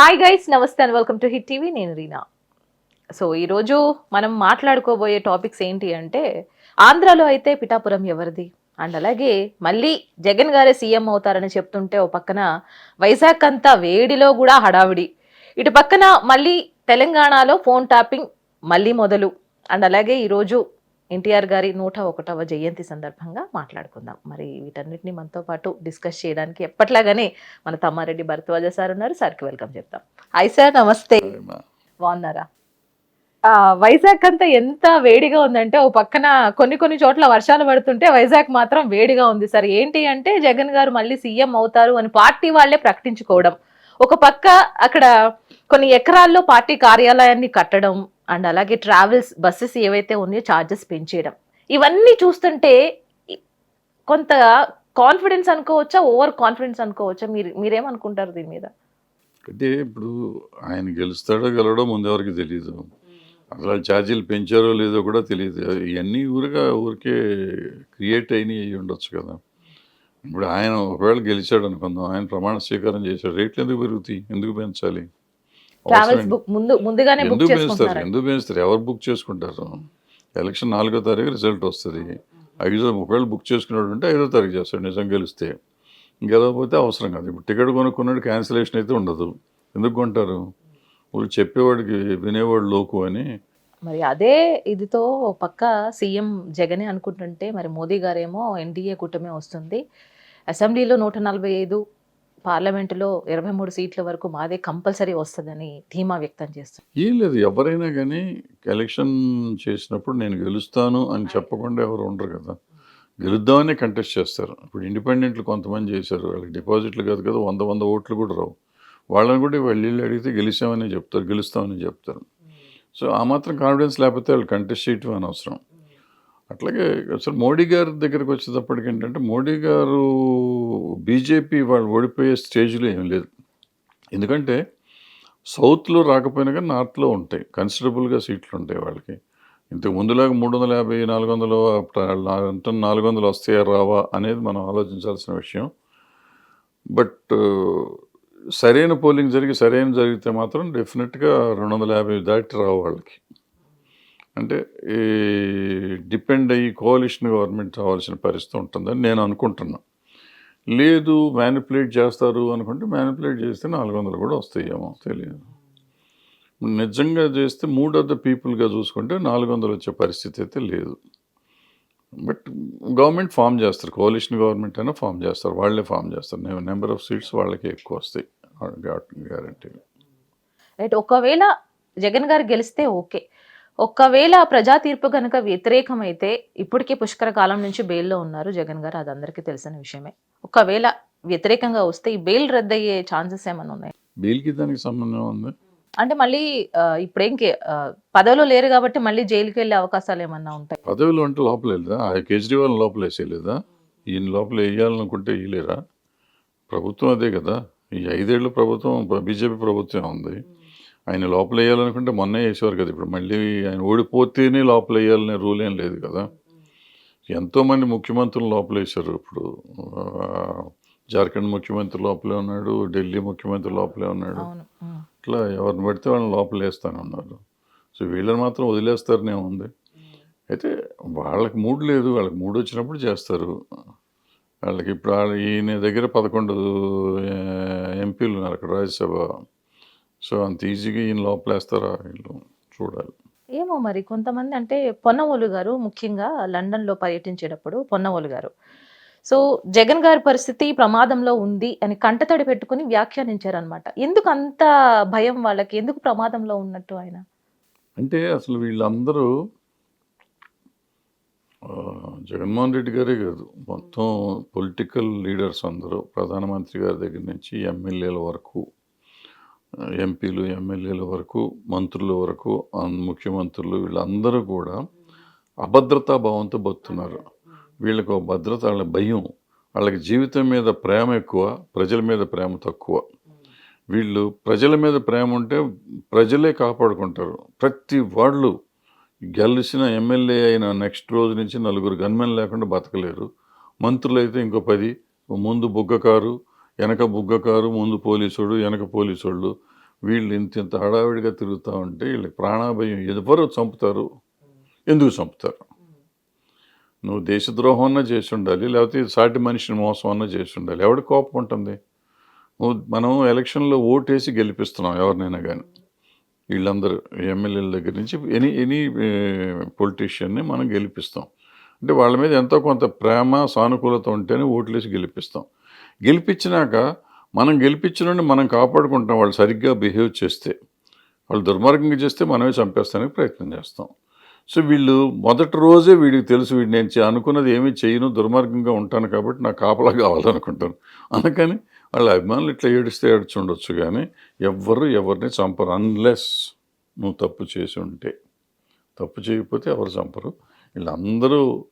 Hi guys నమస్తే and welcome to hit TV నేను Reena. So ఈరోజు మనం మాట్లాడుకోబోయే టాపిక్స్ ఏంటి అంటే ఆంధ్రాలో అయితే పిఠాపురం ఎవరిది? అండ్ అలాగే మళ్ళీ జగన్ గారే సీఎం అవుతారని చెప్తుంటే ఓ పక్కన వైజాగ్ అంతా వేడిలో కూడా హడావిడి. ఇటు పక్కన మళ్ళీ తెలంగాణలో ఫోన్ ట్యాపింగ్ మళ్ళీ మొదలు. అండ్ అలాగే ఈరోజు ఎన్టీఆర్ గారి నూట ఒకటవ జయంతి సందర్భంగా మాట్లాడుకుందాం. మరి వీటన్నిటిని మనతో పాటు డిస్కస్ చేయడానికి ఎప్పట్లాగానే మన తమ్మారెడ్డి భరద్వాజ సార్ ఉన్నారు. సార్కి వెల్కమ్ చెప్తాం. హాయ్ సార్ నమస్తే. బాగున్నారా? వైజాగ్ అంతా ఎంత వేడిగా ఉందంటే ఓ పక్కన కొన్ని కొన్ని చోట్ల వర్షాలు పడుతుంటే వైజాగ్ మాత్రం వేడిగా ఉంది సార్. ఏంటి అంటే జగన్ గారు మళ్ళీ సీఎం అవుతారు అని పార్టీ వాళ్ళే ప్రకటించుకోవడం. ఒక పక్క అక్కడ కొన్ని ఎకరాల్లో పార్టీ కార్యాలయాన్ని కట్టడం అండ్ అలాగే ట్రావెల్స్ బస్సెస్ ఏవైతే ఉన్నాయో ఛార్జెస్ పెంచేయడం. ఇవన్నీ చూస్తుంటే కొంత కాన్ఫిడెన్స్ అనుకోవచ్చా? ఓవర్ కాన్ఫిడెన్స్ అనుకోవచ్చా? మీరు మీరేమనుకుంటారు దీని మీద? అంటే ఇప్పుడు ఆయన గెలుస్తాడో గెలవడో ముందెవరికి తెలియదు అసలు ఛార్జీలు పెంచారో లేదో కూడా తెలియదు ఇవన్నీ ఊరిగా ఊరికే క్రియేట్ అయినవి అయ్యి ఉండొచ్చు కదా. ఇప్పుడు ఆయన ఒకవేళ గెలిచాడు అనుకుందాం ఆయన ప్రమాణ స్వీకారం చేశాడు రేట్లు ఎందుకు పెరుగుతాయి? ఎందుకు పెంచాలి? ట్రావెల్స్ బుక్ ముందు ముందుగానే బుక్ చేసుకుంటారు ఎందుకు పెంచుతారు? ఎవరు బుక్ చేసుకుంటారు? ఎలక్షన్ నాలుగో తారీఖు రిజల్ట్ వస్తుంది. ఐదో ఒకవేళ బుక్ చేసుకున్నాడు ఉంటే ఐదో తారీఖు చేస్తాడు నిజం గెలిస్తే. గెలవకపోతే అవసరం కాదు. ఇప్పుడు టికెట్ కొనుక్కున్నాడు క్యాన్సిలేషన్ అయితే ఉండదు. ఎందుకు కొంటారు? వాళ్ళు చెప్పేవాడికి వినేవాడు లోకు అని. మరి అదే ఇదితో పక్క సీఎం జగనే అనుకుంటుంటే మరి మోదీ గారేమో ఎన్డీఏ కూటమి వస్తుంది. అసెంబ్లీలో నూట నలభై ఐదు పార్లమెంటులో ఇరవై మూడు సీట్ల వరకు మాదే కంపల్సరీ వస్తుందని ధీమా వ్యక్తం చేస్తుంది. ఏం లేదు ఎవరైనా కానీ ఎలక్షన్ చేసినప్పుడు నేను గెలుస్తాను అని చెప్పకుండా ఎవరు ఉండరు కదా. గెలుద్దామనే కంటెస్ట్ చేస్తారు. ఇప్పుడు ఇండిపెండెంట్లు కొంతమంది చేశారు. వాళ్ళకి డిపాజిట్లు కాదు కదా వంద వంద ఓట్లు కూడా రావు. వాళ్ళని కూడా వాళ్ళు ఇల్లు అడిగితే గెలిచామని చెప్తారు గెలుస్తామని చెప్తారు. సో ఆ మాత్రం కాన్ఫిడెన్స్ లేకపోతే వాళ్ళు కంటెస్ట్ చేయటం అనవసరం. అట్లాగే అసలు మోడీ గారి దగ్గరికి వచ్చేటప్పటికి ఏంటంటే మోడీ గారు బీజేపీ వాళ్ళు ఓడిపోయే స్టేజ్లో ఏం లేదు. ఎందుకంటే సౌత్లో రాకపోయినా కానీ నార్త్లో ఉంటాయి. కన్సిడరబుల్గా సీట్లు ఉంటాయి వాళ్ళకి. ఇంతకు ముందులాగా మూడు వందల యాభై నాలుగు వందలు అంటే నాలుగు వందలు వస్తాయా రావా అనేది మనం ఆలోచించాల్సిన విషయం. బట్ సరైన పోలింగ్ జరిగి సరైన జరిగితే మాత్రం డెఫినెట్గా రెండు వందల యాభై దాటి రావు వాళ్ళకి. అంటే ఈ డిపెండ్ అయ్యి కోalition గవర్నమెంట్ రావాల్సిన పరిస్థితి ఉంటుందని నేను అనుకుంటున్నాను లేదు మ్యానిపులేట్ చేస్తారు అనుకుంటే మ్యానిపులేట్ చేస్తే నాలుగు వందలు కూడా వస్తాయేమో తెలియదు. నిజంగా చేస్తే మూడు ఆఫ్ పీపుల్గా చూసుకుంటే నాలుగు వందలు వచ్చే పరిస్థితి అయితే లేదు. బట్ గవర్నమెంట్ ఫామ్ చేస్తారు కోalition గవర్నమెంట్ అయినా ఫామ్ చేస్తారు వాళ్ళే ఫామ్ చేస్తారు. నెంబర్ ఆఫ్ సీట్స్ వాళ్ళకే ఎక్కువ వస్తాయి గ్యారంటీ రైట్ ఒకవేళ జగన్ గారు గెలిస్తే ఓకే. ఒకవేళ ప్రజా తీర్పు కనుక వ్యతిరేకమైతే ఇప్పటికే పుష్కర కాలం నుంచి బెయిల్లో ఉన్నారు జగన్ గారు అది అందరికీ తెలిసిన విషయమే. ఒకవేళ వ్యతిరేకంగా వస్తే ఈ బెయిల్ రద్దయ్యే ఛాన్సెస్ ఏమైనా ఉన్నాయి? బెయిల్కి దానికి సంబంధం ఉంది. అంటే మళ్ళీ ఇప్పుడేం పదవిలో లేరు కాబట్టి మళ్ళీ జైలుకి వెళ్ళే అవకాశాలు ఏమన్నా ఉంటాయి? పదవిలో అంటే లోపల కేజ్రీవాల్ లోపల వేసేయలేదా? ఈయన లోపల వేయాలనుకుంటే వేయలేరా? ప్రభుత్వం అదే కదా. ఈ ఐదేళ్ళు ప్రభుత్వం బీజేపీ ప్రభుత్వం ఉంది. ఆయన లోపల వేయాలనుకుంటే మొన్నే వేసేవారు కదా. ఇప్పుడు మళ్ళీ ఆయన ఓడిపోతేనే లోపల వేయాలనే రూల్ ఏం లేదు కదా. ఎంతోమంది ముఖ్యమంత్రులు లోపల వేశారు ఇప్పుడు జార్ఖండ్ ముఖ్యమంత్రి లోపలే ఉన్నాడు ఢిల్లీ ముఖ్యమంత్రి లోపలే ఉన్నాడు. ఇట్లా ఎవరిని పడితే వాళ్ళని లోపల వేస్తానే ఉన్నారు సో వీళ్ళని మాత్రం వదిలేస్తారనే ఉంది. అయితే వాళ్ళకి మూడు లేదు. వాళ్ళకి మూడు వచ్చినప్పుడు చేస్తారు. వాళ్ళకి ఇప్పుడు వాళ్ళ- ఈయన దగ్గర పదకొండు ఎంపీలు ఉన్నారు అక్కడ రాజ్యసభ. సో అంత ఈజీగా ఈయన లోపలేస్తారా వీళ్ళు? చూడాలి. ఏమో మరి కొంతమంది అంటే పొన్నవోలు గారు ముఖ్యంగా లండన్లో పర్యటించేటప్పుడు పొన్నవోలు గారు. సో జగన్ గారి పరిస్థితి ప్రమాదంలో ఉంది అని కంటతడి పెట్టుకుని వ్యాఖ్యానించారనమాట ఎందుకు అంత భయం వాళ్ళకి? ఎందుకు ప్రమాదంలో ఉన్నట్టు ఆయన? అంటే అసలు వీళ్ళందరూ జగన్మోహన్ రెడ్డి గారే కాదు. మొత్తం పొలిటికల్ లీడర్స్ అందరూ. ప్రధానమంత్రి గారి దగ్గర నుంచి ఎమ్మెల్యేల వరకు ఎంపీలు ఎమ్మెల్యేల వరకు మంత్రుల వరకు ముఖ్యమంత్రులు వీళ్ళందరూ కూడా అభద్రతా భావంతో బతున్నారు వీళ్ళకు భద్రత వాళ్ళ భయం వాళ్ళకి జీవితం మీద ప్రేమ ఎక్కువ ప్రజల మీద ప్రేమ తక్కువ. వీళ్ళు ప్రజల మీద ప్రేమ ఉంటే ప్రజలే కాపాడుకుంటారు. ప్రతి వాళ్ళు గెలిచిన ఎమ్మెల్యే అయిన నెక్స్ట్ రోజు నుంచి నలుగురు గన్మెన్ లేకుండా బతకలేరు. మంత్రులు అయితే ఇంకో పది ముందు బుగ్గ కారు వెనక బుగ్గకారు ముందు పోలీసుడు వెనక పోలీసోళ్ళు. వీళ్ళు ఇంత ఇంత హడావిడిగా తిరుగుతూ ఉంటే వీళ్ళకి ప్రాణాభయం ఎవరు చంపుతారు? ఎందుకు చంపుతారు? నువ్వు దేశద్రోహం అన్నా చేసి ఉండాలి లేకపోతే సాటి మనిషిని మోసం అన్నా చేసి ఉండాలి. ఎవడి కోపం ఉంటుంది? నువ్వు మనం ఎలక్షన్లో ఓటేసి గెలిపిస్తున్నాం ఎవరినైనా కానీ వీళ్ళందరూ ఎమ్మెల్యేల దగ్గర నుంచి ఎనీ ఎనీ పొలిటీషియన్ని మనం గెలిపిస్తాం. అంటే వాళ్ళ మీద ఎంతో కొంత ప్రేమ సానుకూలత ఉంటేనే ఓట్లేసి గెలిపిస్తాం. గెలిపించినాక మనం గెలిపించిన మనం కాపాడుకుంటాం. వాళ్ళు సరిగ్గా బిహేవ్ చేస్తే వాళ్ళు దుర్మార్గంగా చేస్తే మనమే చంపేస్తానికి ప్రయత్నం చేస్తాం. సో వీళ్ళు మొదటి రోజే వీడికి తెలుసు వీడు నేను అనుకున్నది ఏమీ చేయను దుర్మార్గంగా ఉంటాను కాబట్టి నాకు కాపలా కావాలనుకుంటాను. అందుకని వాళ్ళ అభిమానులు ఇట్లా ఏడిస్తే ఏడ్చుండొచ్చు కానీ ఎవ్వరు ఎవరిని చంపరు అన్లెస్ నువ్వు తప్పు చేసి ఉంటే. తప్పు చేయకపోతే ఎవరు చంపరు. వీళ్ళందరూ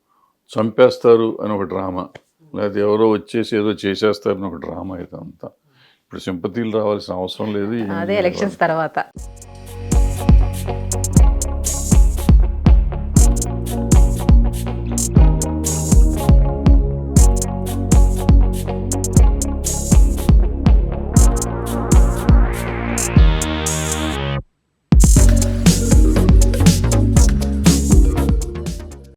చంపేస్తారు అని ఒక డ్రామా. లేకపోతే ఎవరో వచ్చేసి ఏదో చేసేస్తారని ఒక డ్రామా ఇదంతా ఇప్పుడు సింపతీలు రావాల్సిన అవసరం లేదు అదే. ఎలక్షన్స్ తర్వాత